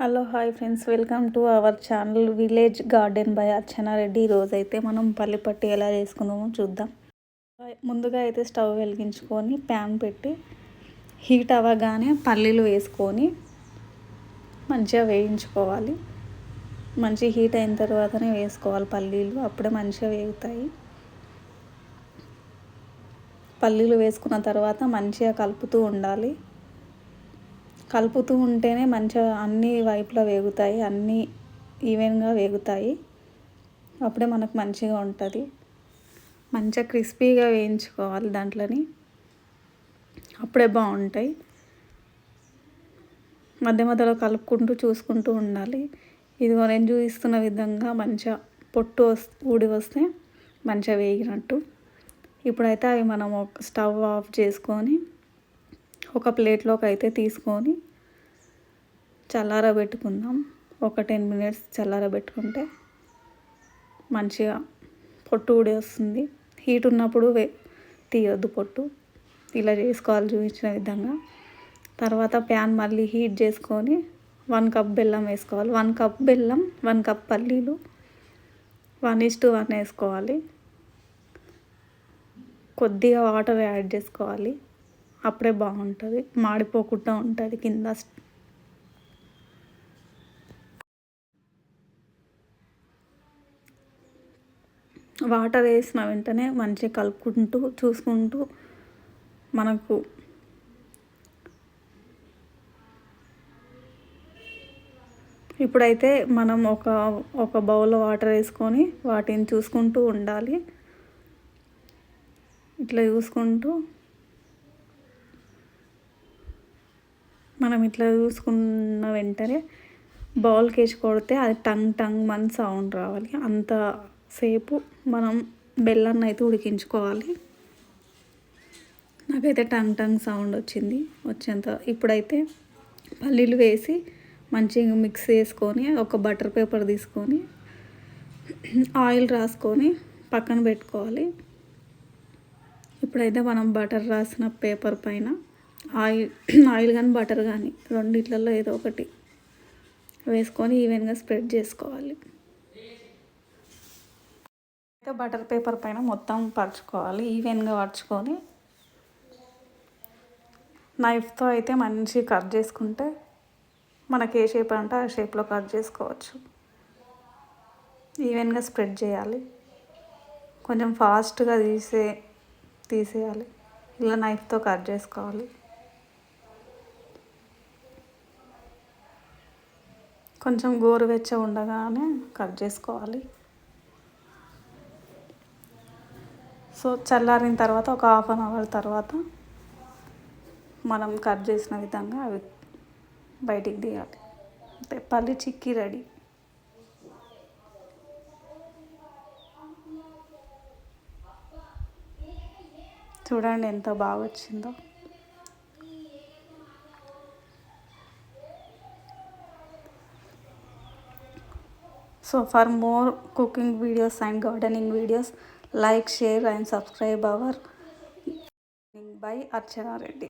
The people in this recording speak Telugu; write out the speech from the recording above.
Hello hi friends. Welcome to our channel village garden by Archana Reddy ఈరోజు అయితే మనం పల్లిపట్టి ఎలా చేసుకుందామో చూద్దాం. ముందుగా అయితే స్టవ్ వెలిగించుకొని ప్యాన్ పెట్టి హీట్ అవ్వగానే పల్లీలు వేసుకొని మంచిగా వేయించుకోవాలి. మంచి హీట్ అయిన తర్వాతనే వేసుకోవాలి పల్లీలు. అప్పుడే మంచిగా వేగుతాయి. పల్లీలు వేసుకున్న తర్వాత మంచిగా కలుపుతూ ఉండాలి. కలుపుతూ ఉంటేనే మంచిగా అన్ని వైపులా వేగుతాయి అన్నీ ఈవెన్గా వేగుతాయి. అప్పుడే మనకు మంచిగా ఉంటుంది. మంచిగా క్రిస్పీగా వేయించుకోవాలి దాంట్లోని. అప్పుడే బాగుంటాయి. మధ్య మధ్యలో కలుపుకుంటూ చూసుకుంటూ ఉండాలి. ఇదిగో నేను చూపిస్తున్న విధంగా మంచిగా పొట్టు ఊడి వస్తే మంచిగా వేగినట్టు. ఇప్పుడైతే అవి మనం స్టవ్ ఆఫ్ చేసుకొని ఒక ప్లేట్లోకి అయితే తీసుకొని చల్లారబెట్టుకుందాం ఒక టెన్ మినిట్స్ చల్లారబెట్టుకుంటే మంచిగా పొట్టు ఊడి వస్తుంది. హీట్ ఉన్నప్పుడు వే తీయొద్దు పొట్టు. ఇలా చేసుకోవాలి చూపించిన విధంగా. తర్వాత ప్యాన్ మళ్ళీ హీట్ చేసుకొని వన్ కప్ బెల్లం వేసుకోవాలి. వన్ కప్ బెల్లం వన్ కప్ పల్లీలు వన్ ఇస్ టు వన్ వేసుకోవాలి. కొద్దిగా వాటర్ యాడ్ చేసుకోవాలి. అప్పుడే బాగుంటుంది. మాడిపోకుండా ఉంటుంది కింద. వాటర్ వేసిన వెంటనే మంచిగా కలుపుకుంటూ చూసుకుంటూ మనకు ఇప్పుడైతే మనం ఒక ఒక బౌల్లో వాటర్ వేసుకొని వాటిని చూసుకుంటూ ఉండాలి. ఇట్లా చూసుకుంటూ మనం ఇట్లా చూసుకున్న వెంటనే బౌల్ కేసి కొడితే అది టంగ్ టంగ్ మన సౌండ్ రావాలి. అంత సేపు మనం బెల్లాన్ని అయితే ఉడికించుకోవాలి. నాకైతే టంగ్ టంగ్ సౌండ్ వచ్చింది వచ్చేంత ఇప్పుడైతే పల్లీలు వేసి మంచిగా మిక్స్ చేసుకొని ఒక బటర్ పేపర్ తీసుకొని ఆయిల్ రాసుకొని పక్కన పెట్టుకోవాలి. ఇప్పుడైతే మనం బటర్ రాసిన పేపర్ పైన ఆయిల్ ఆయిల్ కానీ బటర్ కానీ రెండిట్లలో ఏదో ఒకటి వేసుకొని ఈవెన్గా స్ప్రెడ్ చేసుకోవాలి. అయితే బటర్ పేపర్ పైన మొత్తం పరుచుకోవాలి ఈవెన్గా పరుచుకొని. నైఫ్తో అయితే మంచి కట్ చేసుకుంటే మనకి ఏ షేప్ అంటే ఆ షేప్లో కట్ చేసుకోవచ్చు. ఈవెన్గా స్ప్రెడ్ చేయాలి. కొంచెం ఫాస్ట్గా తీసే తీసేయాలి. ఇలా నైఫ్తో కట్ చేసుకోవాలి. కొంచెం గోరువెచ్చ ఉండగానే కట్ చేసుకోవాలి. సో చల్లారిన తర్వాత ఒక హాఫ్ అన్ అవర్ తర్వాత మనం కట్ చేసిన విధంగా అవి బయటికి తీయాలి. అంటే పల్లి చిక్కీ రెడీ. చూడండి ఎంత బాగా వచ్చిందో So for more cooking videos and gardening videos, like, share and subscribe our by Archana Reddy.